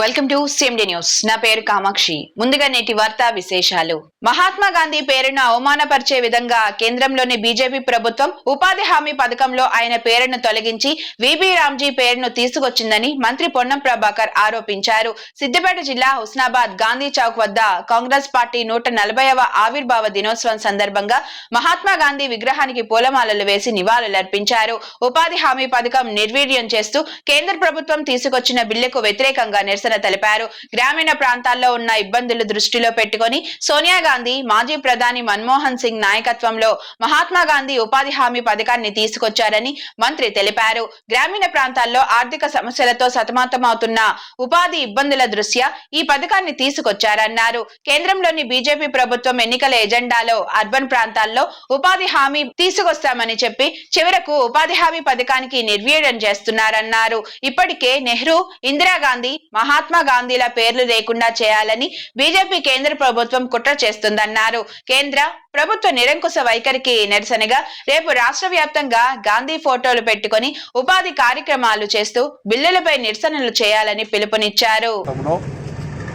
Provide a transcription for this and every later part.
Welcome to CMD news నా పేరు కామాక్షి. ముందుగా నేటి వార్తా విశేషాలు. మహాత్మా గాంధీ పేరును అవమానపరిచే విధంగా కేంద్రంలోని బీజేపీ ప్రభుత్వం ఉపాధి హామీ పథకంలో ఆయన పేరును తొలగించి విబి రామ్జీ పేరును తీసుకొచ్చిందని మంత్రి పొన్నం ప్రభాకర్ ఆరోపించారు. సిద్దిపేట జిల్లా హుస్నాబాద్ గాంధీ చౌక్ వద్ద కాంగ్రెస్ పార్టీ నూట నలభైవ ఆవిర్భావ దినోత్సవం సందర్భంగా మహాత్మా గాంధీ విగ్రహానికి పూలమాలలు వేసి నివాళులర్పించారు. ఉపాధి హామీ పథకం నిర్వీర్యం చేస్తూ కేంద్ర ప్రభుత్వం తీసుకొచ్చిన బిల్లుకు వ్యతిరేకంగా నిరసన తెలిపారు. గ్రామీణ ప్రాంతాల్లో ఉన్న ఇబ్బందులు దృష్టిలో పెట్టుకుని సోనియా గాంధీ మాజీ ప్రధాని మన్మోహన్ సింగ్ నాయకత్వంలో మహాత్మా గాంధీ ఉపాధి హామీ పథకాన్ని తీసుకొచ్చారని మంత్రి తెలిపారు. గ్రామీణ ప్రాంతాల్లో ఆర్థిక సమస్యలతో సతమతమవుతున్న ఉపాధి ఇబ్బందుల దృష్ట్యా ఈ పథకాన్ని తీసుకొచ్చారన్నారు. కేంద్రంలోని బీజేపీ ప్రభుత్వం ఎన్నికల ఎజెండాలో అర్బన్ ప్రాంతాల్లో ఉపాధి హామీ తీసుకొస్తామని చెప్పి చివరకు ఉపాధి హామీ పథకానికి నిర్వీర్యం చేస్తున్నారన్నారు. ఇప్పటికే నెహ్రూ ఇందిరాగాంధీ మహాత్మా గాంధీల పేర్లు లేకుండా చేయాలని బీజేపీ కేంద్ర ప్రభుత్వం కుట్ర చేస్తుందన్నారు. కేంద్ర ప్రభుత్వ నిరంకుశ వైఖరికి నిరసనగా రేపు రాష్ట్ర వ్యాప్తంగా గాంధీ ఫోటోలు పెట్టుకొని ఉపాధి కార్యక్రమాలు చేస్తూ బిల్లులపై నిరసనలు చేయాలని పిలుపునిచ్చారు.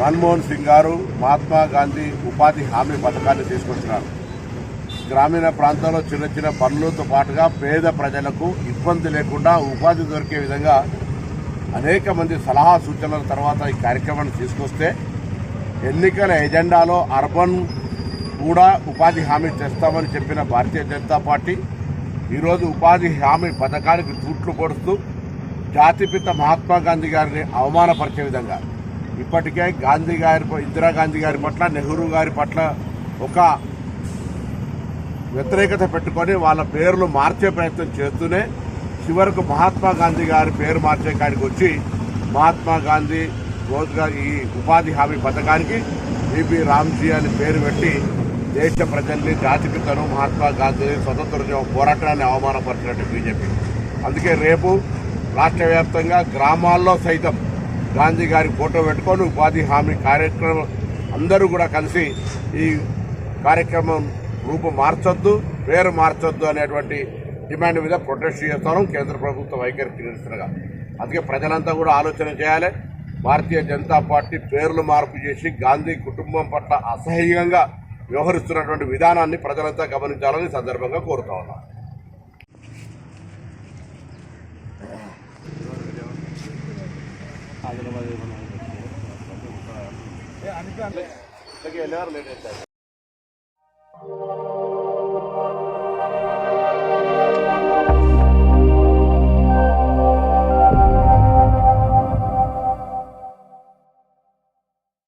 మన్మోహన్ సింగ్ గారు మహాత్మా గాంధీ ఉపాధి హామీ పథకాన్ని తీసుకొచ్చినారు. గ్రామీణ ప్రాంతాల్లో చిన్న చిన్న పనులతో పాటుగా పేద ప్రజలకు ఇబ్బంది లేకుండా ఉపాధి దొరికే విధంగా అనేక మంది సలహా సూచనల తర్వాత ఈ కార్యక్రమాన్ని తీసుకొస్తే ఎన్నికల ఎజెండాలో అర్బన్ కూడా ఉపాధి హామీ చేస్తామని చెప్పిన భారతీయ జనతా పార్టీ ఈరోజు ఉపాధి హామీ పథకానికి తూట్లు పొడుస్తూ జాతిపిత మహాత్మా గాంధీ గారిని అవమానపరిచే విధంగా ఇప్పటికే గాంధీ గారి ఇందిరాగాంధీ గారి పట్ల నెహ్రూ గారి పట్ల ఒక వ్యతిరేకత పెట్టుకొని వాళ్ళ పేర్లు మార్చే ప్రయత్నం చేస్తూనే చివరకు మహాత్మా గాంధీ గారి పేరు మార్చే కాడికి వచ్చి మహాత్మా గాంధీ రోజ్గార్ ఈ ఉపాధి హామీ పథకానికి బీబీ రామ్జీ అని పేరు పెట్టి దేశ ప్రజల్ని జాతిపితను మహాత్మా గాంధీ స్వతంత్ర పోరాటాన్ని అవమానపరిచినట్టు బీజేపీ. అందుకే రేపు రాష్ట్ర వ్యాప్తంగా గ్రామాల్లో సైతం గాంధీ గారి ఫోటో పెట్టుకొని ఉపాధి హామీ కార్యక్రమం అందరూ కూడా కలిసి ఈ కార్యక్రమం రూపు మార్చొద్దు పేరు మార్చొద్దు అనేటువంటి డిమాండ్ మీద ప్రొటెస్ట్ చేస్తాను. కేంద్ర ప్రభుత్వ వైఖరికి నిరసనగా అందుకే ప్రజలంతా కూడా ఆలోచన చేయాలి. భారతీయ జనతా పార్టీ పేర్లు మార్పు చేసి గాంధీ కుటుంబం పట్ల అసహ్యంగా వ్యవహరిస్తున్నటువంటి విధానాన్ని ప్రజలంతా గమనించాలని సందర్భంగా కోరుతా ఉన్నాం.